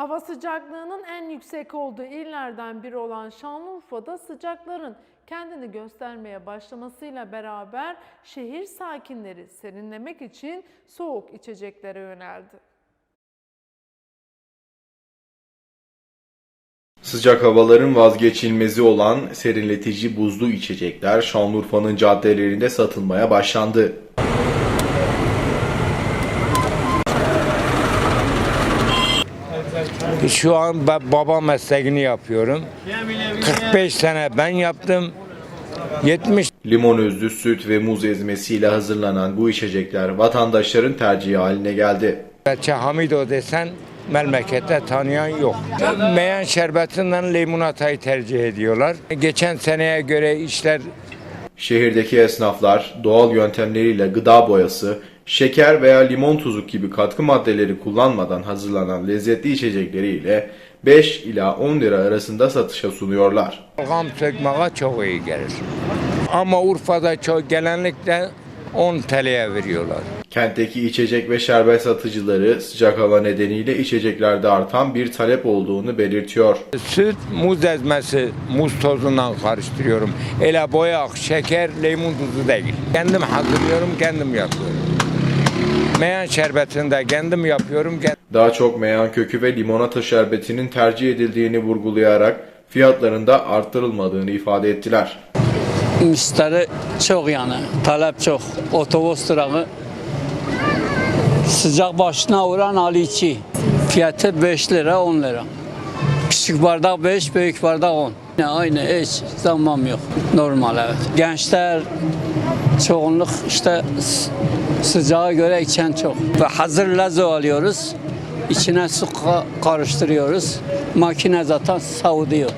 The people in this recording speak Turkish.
Hava sıcaklığının en yüksek olduğu illerden biri olan Şanlıurfa'da sıcakların kendini göstermeye başlamasıyla beraber şehir sakinleri serinlemek için soğuk içeceklere yöneldi. Sıcak havaların vazgeçilmezi olan serinletici buzlu içecekler Şanlıurfa'nın caddelerinde satılmaya başlandı. Şu an baba mesleğini yapıyorum. 45 sene ben yaptım. 70 Limon özlü süt ve muz ezmesiyle hazırlanan bu içecekler vatandaşların tercihi haline geldi. Hamido desen memlekette tanıyan yok. Meyan şerbetinden limonatayı tercih ediyorlar. Geçen seneye göre işler Şehirdeki esnaflar doğal yöntemleriyle gıda boyası, şeker veya limon tuzu gibi katkı maddeleri kullanmadan hazırlanan lezzetli içecekleriyle 5 ila 10 lira arasında satışa sunuyorlar. gam sökmeye çok iyi gelir. Ama Urfa'da çok genellikle 10 TL'ye veriyorlar. Kentteki içecek ve şerbet satıcıları sıcak hava nedeniyle içeceklerde artan bir talep olduğunu belirtiyor. Süt, muz ezmesi, muz tozundan karıştırıyorum. Ele boyak, şeker, limon tuzu değil. Kendim hazırlıyorum, kendim yapıyorum. Meyan şerbetini de kendim yapıyorum. Daha çok meyan kökü ve limonata şerbetinin tercih edildiğini vurgulayarak fiyatlarında arttırılmadığını ifade ettiler. Müşteri çok yani. Talep çok. Otobüs durağı sıcak başına vuran aliçi. Fiyatı 5 lira 10 lira. Küçük bardak 5, büyük bardak 10. Aynı, aynı hiç zammam yok. Normal evet. Gençler çoğunluk işte sıcağa göre içen çok. Ve hazır lazo alıyoruz. İçine su ka- karıştırıyoruz. Makine zaten savuruyor.